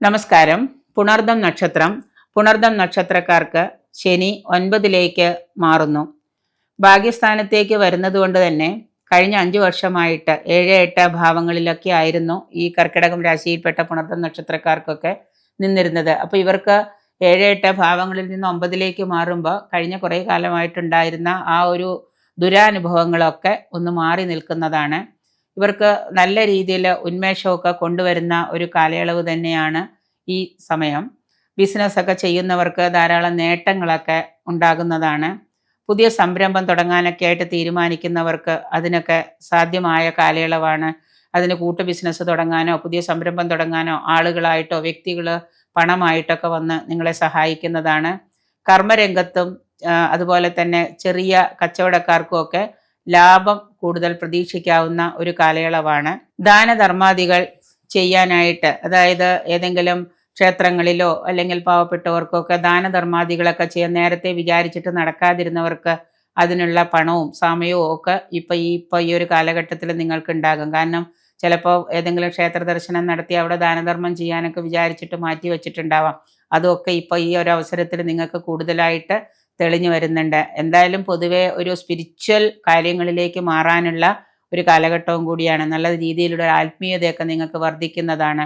നമസ്കാരം. പുണർദം നക്ഷത്രം. പുണർദം നക്ഷത്രക്കാർക്ക് ശനി ഒൻപതിലേക്ക് മാറുന്നു. ഭാഗ്യസ്ഥാനത്തേക്ക് വരുന്നത് കൊണ്ട് തന്നെ കഴിഞ്ഞ അഞ്ചു വർഷമായിട്ട് ഏഴ് എട്ട് ഭാവങ്ങളിലൊക്കെ ആയിരുന്നു ഈ കർക്കിടകം രാശിയിൽപ്പെട്ട പുണർദം നക്ഷത്രക്കാർക്കൊക്കെ നിന്നിരുന്നത്. അപ്പോൾ ഇവർക്ക് ഏഴ് എട്ട് ഭാവങ്ങളിൽ നിന്ന് ഒമ്പതിലേക്ക് മാറുമ്പോൾ കഴിഞ്ഞ കുറേ കാലമായിട്ടുണ്ടായിരുന്ന ആ ഒരു ദുരാനുഭവങ്ങളൊക്കെ ഒന്ന് മാറി നിൽക്കുന്നതാണ്. ഇവർക്ക് നല്ല രീതിയിൽ ഉന്മേഷമൊക്കെ കൊണ്ടുവരുന്ന ഒരു കാലയളവ് തന്നെയാണ് ഈ സമയം. ബിസിനസ്സൊക്കെ ചെയ്യുന്നവർക്ക് ധാരാളം നേട്ടങ്ങളൊക്കെ ഉണ്ടാകുന്നതാണ്. പുതിയ സംരംഭം തുടങ്ങാനൊക്കെ ആയിട്ട് തീരുമാനിക്കുന്നവർക്ക് അതിനൊക്കെ സാധ്യമായ കാലയളവാണ്. അതിന് കൂട്ടു ബിസിനസ് തുടങ്ങാനോ പുതിയ സംരംഭം തുടങ്ങാനോ ആളുകളായിട്ടോ വ്യക്തികൾ പണമായിട്ടൊക്കെ വന്ന് നിങ്ങളെ സഹായിക്കുന്നതാണ്. കർമ്മരംഗത്തും അതുപോലെ തന്നെ ചെറിയ കച്ചവടക്കാർക്കും ഒക്കെ ലാഭം കൂടുതൽ പ്രതീക്ഷിക്കാവുന്ന ഒരു കാലയളവാണ്. ദാനധർമാദികൾ ചെയ്യാനായിട്ട് അതായത് ഏതെങ്കിലും ക്ഷേത്രങ്ങളിലോ അല്ലെങ്കിൽ പാവപ്പെട്ടവർക്കൊക്കെ ദാനധർമാദികളൊക്കെ ചെയ്യാൻ നേരത്തെ വിചാരിച്ചിട്ട് നടക്കാതിരുന്നവർക്ക് അതിനുള്ള പണവും സമയവും ഒക്കെ ഇപ്പൊ ഈ ഇപ്പൊ ഈ ഒരു കാലഘട്ടത്തിൽ നിങ്ങൾക്ക് ഉണ്ടാകും കാരണം ചിലപ്പോൾ ഏതെങ്കിലും ക്ഷേത്ര ദർശനം നടത്തി അവിടെ ദാനധർമ്മം ചെയ്യാനൊക്കെ വിചാരിച്ചിട്ട് മാറ്റി വെച്ചിട്ടുണ്ടാവാം. അതൊക്കെ ഇപ്പൊ ഈ ഒരു അവസരത്തിൽ നിങ്ങൾക്ക് കൂടുതലായിട്ട് തെളിഞ്ഞു വരുന്നുണ്ട്. എന്തായാലും പൊതുവെ ഒരു സ്പിരിച്വൽ കാര്യങ്ങളിലേക്ക് മാറാനുള്ള ഒരു കാലഘട്ടവും കൂടിയാണ്. നല്ല രീതിയിലുള്ള ആത്മീയതയൊക്കെ നിങ്ങൾക്ക് വർദ്ധിക്കുന്നതാണ്.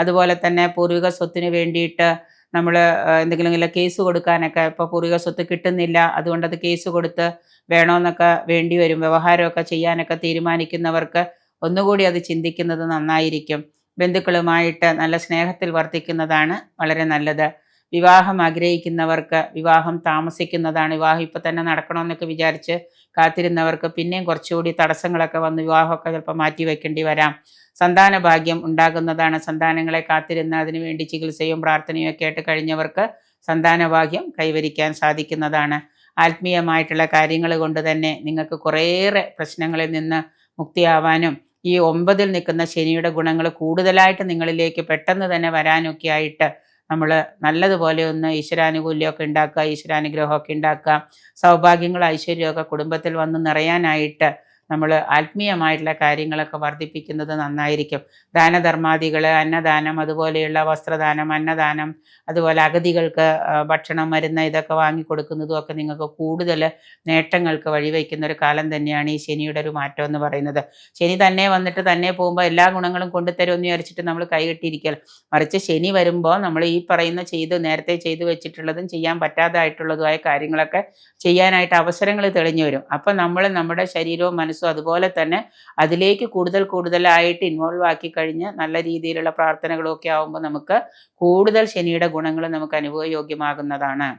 അതുപോലെ തന്നെ പൂർവിക സ്വത്തിന് വേണ്ടിയിട്ട് നമ്മൾ എന്തെങ്കിലും കേസ് കൊടുക്കാനൊക്കെ ഇപ്പോൾ പൂർവിക സ്വത്ത് കിട്ടുന്നില്ല. അതുകൊണ്ട് അത് കേസ് കൊടുത്ത് വേണമെന്നൊക്കെ വേണ്ടി വരും. വ്യവഹാരമൊക്കെ ചെയ്യാനൊക്കെ തീരുമാനിക്കുന്നവർക്ക് ഒന്നുകൂടി അത് ചിന്തിക്കുന്നത് നന്നായിരിക്കും. ബന്ധുക്കളുമായിട്ട് നല്ല സ്നേഹത്തിൽ വർത്തിക്കുന്നതാണ് വളരെ നല്ലത്. വിവാഹം ആഗ്രഹിക്കുന്നവർക്ക് വിവാഹം താമസിക്കുന്നതാണ് വിവാഹം ഇപ്പം തന്നെ നടക്കണമെന്നൊക്കെ വിചാരിച്ച് കാത്തിരുന്നവർക്ക് പിന്നെയും കുറച്ചുകൂടി തടസ്സങ്ങളൊക്കെ വന്ന് വിവാഹമൊക്കെ ചിലപ്പോൾ മാറ്റി വെക്കേണ്ടി വരാം. സന്താന ഭാഗ്യം ഉണ്ടാകുന്നതാണ്. സന്താനങ്ങളെ കാത്തിരുന്ന് അതിനുവേണ്ടി ചികിത്സയും പ്രാർത്ഥനയും ഒക്കെ ആയിട്ട് കഴിഞ്ഞവർക്ക് സന്താന ഭാഗ്യം കൈവരിക്കാൻ സാധിക്കുന്നതാണ്. ആത്മീയമായിട്ടുള്ള കാര്യങ്ങൾ കൊണ്ട് തന്നെ നിങ്ങൾക്ക് കുറേയേറെ പ്രശ്നങ്ങളിൽ നിന്ന് മുക്തിയാവാനും ഈ ഒമ്പതിൽ നിൽക്കുന്ന ശനിയുടെ ഗുണങ്ങൾ കൂടുതലായിട്ട് നിങ്ങളിലേക്ക് പെട്ടെന്ന് തന്നെ വരാനൊക്കെ ആയിട്ട് നമ്മൾ നല്ലതുപോലെ ഒന്ന് ഈശ്വരാനുകൂല്യമൊക്കെ ഉണ്ടാക്കുക ഈശ്വരാനുഗ്രഹമൊക്കെ ഉണ്ടാക്കുക സൗഭാഗ്യങ്ങൾ ഐശ്വര്യമൊക്കെ കുടുംബത്തിൽ വന്ന് നിറയാനായിട്ട് നമ്മൾ ആത്മീയമായിട്ടുള്ള കാര്യങ്ങളൊക്കെ വർദ്ധിപ്പിക്കുന്നത് നന്നായിരിക്കും. ദാനധർമാദികൾ അന്നദാനം അതുപോലെയുള്ള വസ്ത്രദാനം അന്നദാനം അതുപോലെ അഗതികൾക്ക് ഭക്ഷണം മരുന്ന് ഇതൊക്കെ വാങ്ങിക്കൊടുക്കുന്നതും ഒക്കെ നിങ്ങൾക്ക് കൂടുതൽ നേട്ടങ്ങൾക്ക് വഴിവെക്കുന്ന ഒരു കാലം തന്നെയാണ് ഈ ശനിയുടെ ഒരു മാറ്റം എന്ന് പറയുന്നത്. ശനി തന്നെ വന്നിട്ട് തന്നെ പോകുമ്പോൾ എല്ലാ ഗുണങ്ങളും കൊണ്ടുതരുമെന്ന് വിചാരിച്ചിട്ട് നമ്മൾ കൈകെട്ടിയിരിക്കൽ മറിച്ച് ശനി വരുമ്പോൾ നമ്മൾ ഈ പറയുന്ന ചെയ്ത് നേരത്തെ ചെയ്തു വെച്ചിട്ടുള്ളതും ചെയ്യാൻ പറ്റാതായിട്ടുള്ളതുമായ കാര്യങ്ങളൊക്കെ ചെയ്യാനായിട്ട് അവസരങ്ങൾ തെളിഞ്ഞു വരും. അപ്പം നമ്മൾ നമ്മുടെ ശരീരവും മനസ്സും അതുപോലെ തന്നെ അതിലേക്ക് കൂടുതൽ കൂടുതലായിട്ട് ഇൻവോൾവ് ആക്കി കഴിഞ്ഞ് നല്ല രീതിയിലുള്ള പ്രാർത്ഥനകളൊക്കെ ആകുമ്പോൾ നമുക്ക് കൂടുതൽ ശനിയുടെ ഗുണങ്ങൾ നമുക്ക് അനുഭവയോഗ്യമാകുന്നതാണ്.